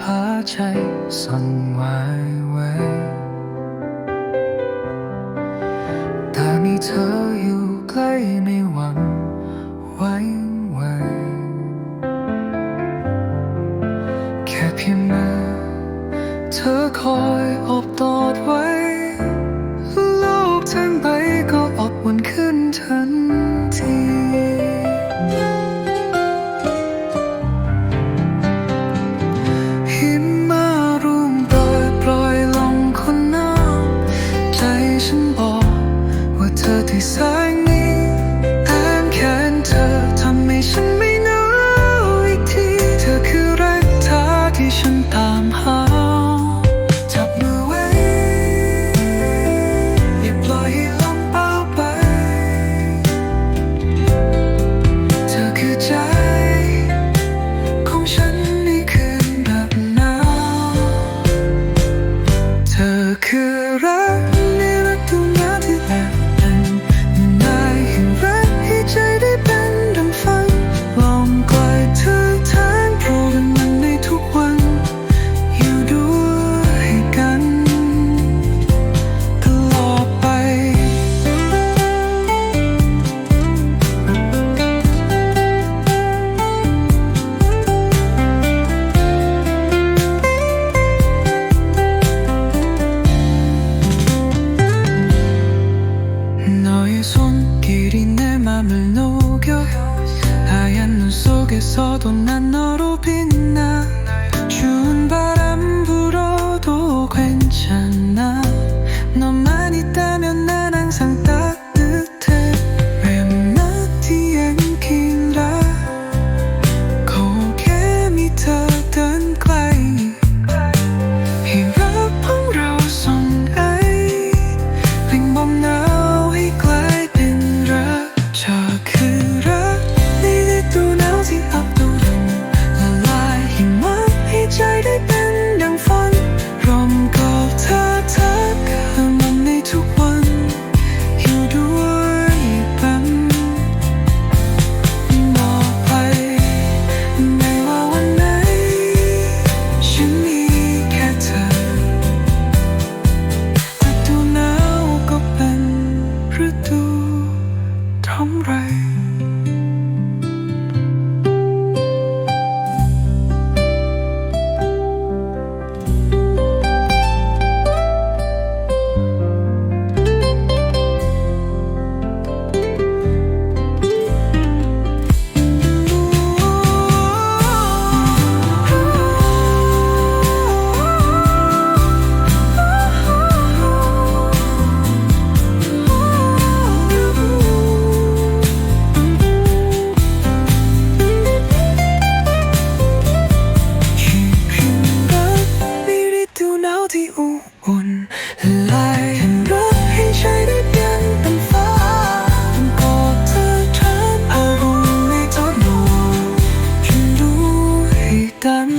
พาใจสั่นไหวไว้แต่มีเธออยู่ใกล้ไม่หวัง 없어도 난 너로 빛나. 추운 바람 불어도 괜찮아. 너만 있다면 난 항상 따뜻 gun